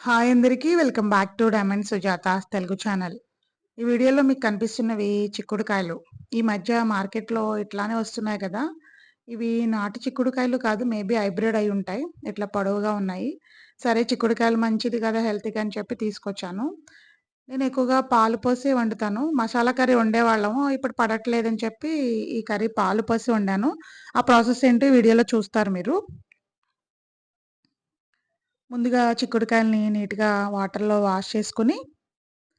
Hi అందరికీ welcome back to diamond Sujatha Telugu channel ఈ వీడియోలో మీకు కనిపిస్తున్నవి చిక్కుడుకాయలు. ఈ మధ్య మార్కెట్లో ఇట్లానే వస్తున్నాయి కదా. ఇవి నాటు చిక్కుడుకాయలు కాదు మేబీ హైబ్రిడ్ అయి ఉంటాయి. ఇట్లా పొడవుగా ఉన్నాయి. సరే చిక్కుడుకాయలు మంచిది కదా హెల్త్కి అని చెప్పి తీసుకొచ్చాను. నేను ఎక్కువగా పాలు పోసి వండుతాను. మసాలా కర్రీ వండేవాళ్ళము ఇప్పుడు పడట్లేదని చెప్పి ఈ కర్రీ పాలు పోసి వండాను. ఆ ప్రాసెస్ ఏంటో వీడియోలో చూస్తారు మీరు. ముందుగా చిక్కుడుకాయలని నీట్‌గా వాటర్‌లో వాష్ చేసుకొని,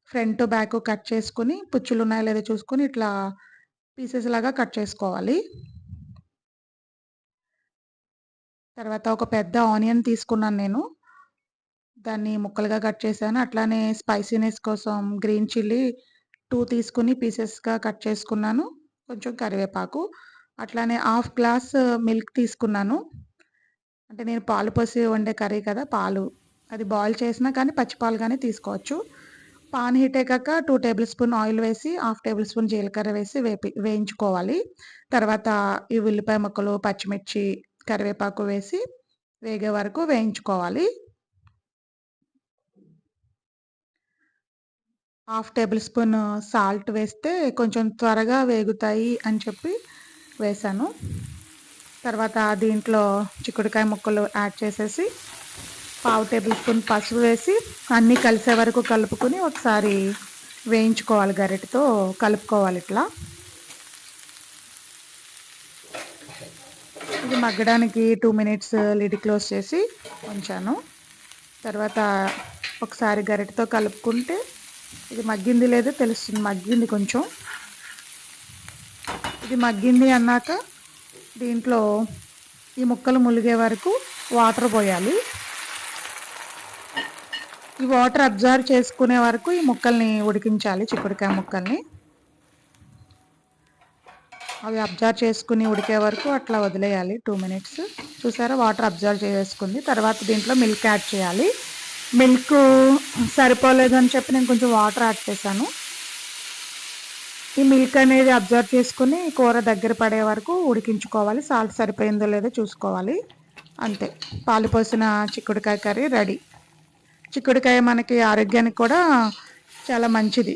ఫ్రంట్, బ్యాక్ కట్ చేసుకొని, పుచ్చులు ఉన్నాయో లేదో చూసుకొని ఇట్లా పీసెస్ లాగా కట్ చేసుకోవాలి. తర్వాత ఒక పెద్ద ఆనియన్ తీసుకున్నాను నేను. దాన్ని ముక్కలుగా కట్ చేశాను. అట్లానే స్పైసీనెస్ కోసం గ్రీన్ చిల్లీ టూ తీసుకుని పీసెస్‌గా కట్ చేసుకున్నాను. కొంచెం కరివేపాకు, అట్లానే హాఫ్ గ్లాస్ మిల్క్ తీసుకున్నాను. అంటే నేను పాలు పోసి వండే కర్రీ కదా! పాలు. అది బాయిల్ చేసినా కానీ పచ్చి పాలు తీసుకోవచ్చు. పాన్ హీట్ అయ్యాక టూ టేబుల్ స్పూన్ ఆయిల్ వేసి, హాఫ్ టేబుల్ స్పూన్ జీలకర్ర వేసి వేపి వేయించుకోవాలి. తర్వాత ఈ ఉల్లిపాయ ముక్కలు, పచ్చిమిర్చి, కరివేపాకు వేసి వేగే వరకు వేయించుకోవాలి. హాఫ్ టేబుల్ స్పూన్ సాల్ట్ వేస్తే కొంచెం త్వరగా వేగుతాయి అని చెప్పి వేశాను. తర్వాత దీంట్లో చిక్కుడుకాయ ముక్కలు యాడ్ చేసేసి పావు టేబుల్ స్పూన్ పసుపు వేసి అన్నీ కలిసే వరకు కలుపుకొని ఒకసారి వేయించుకోవాలి గరిటతో కలుపుకోవాలి ఇట్లా. ఇది మగ్గడానికి టూ మినిట్స్ లిడ్ క్లోజ్ చేసి ఉంచాను. తర్వాత ఒకసారి గరిటతో కలుపుకుంటే ఇది మగ్గింది లేదో తెలుస్తుంది మగ్గింది కొంచెం. ఇది మగ్గింది అన్నాక దీంట్లో ఈ ముక్కలు ములిగే వరకు వాటర్ పోయాలి. ఈ వాటర్ అబ్జర్వ్ చేసుకునే వరకు ఈ ముక్కల్ని ఉడికించాలి చిక్కుడుకాయ ముక్కల్ని. అవి అబ్జర్వ్ చేసుకుని ఉడికే వరకు అట్లా వదిలేయాలి టూ మినిట్స్. చూసారా? వాటర్ అబ్జర్వ్ చేసుకుంది. తర్వాత దీంట్లో మిల్క్ యాడ్ చేయాలి. మిల్క్ సరిపోలేదు అని చెప్పి నేను కొంచెం వాటర్ యాడ్ చేశాను. ఈ మిల్క్ అనేది అబ్జర్వ్ చేసుకుని కూర దగ్గర పడే వరకు ఉడికించుకోవాలి. సాల్ట్ సరిపోయిందో లేదో చూసుకోవాలి. అంతే. పాలు పోసిన చిక్కుడుకాయ కర్రీ రెడీ చిక్కుడుకాయ మనకి ఆరోగ్యానికి కూడా చాలా మంచిది.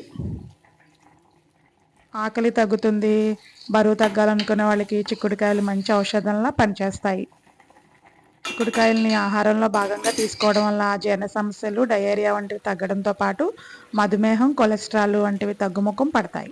ఆకలి తగ్గుతుంది. బరువు తగ్గాలనుకునే వాళ్ళకి చిక్కుడుకాయలు మంచి ఔషధంలా పనిచేస్తాయి. చిక్కుడుకాయలని ఆహారంలో భాగంగా తీసుకోవడం వల్ల జీర్ణ సమస్యలు డయేరియా వంటివి తగ్గడంతో పాటు మధుమేహం కొలెస్ట్రాల్ వంటివి తగ్గుముఖం పడతాయి.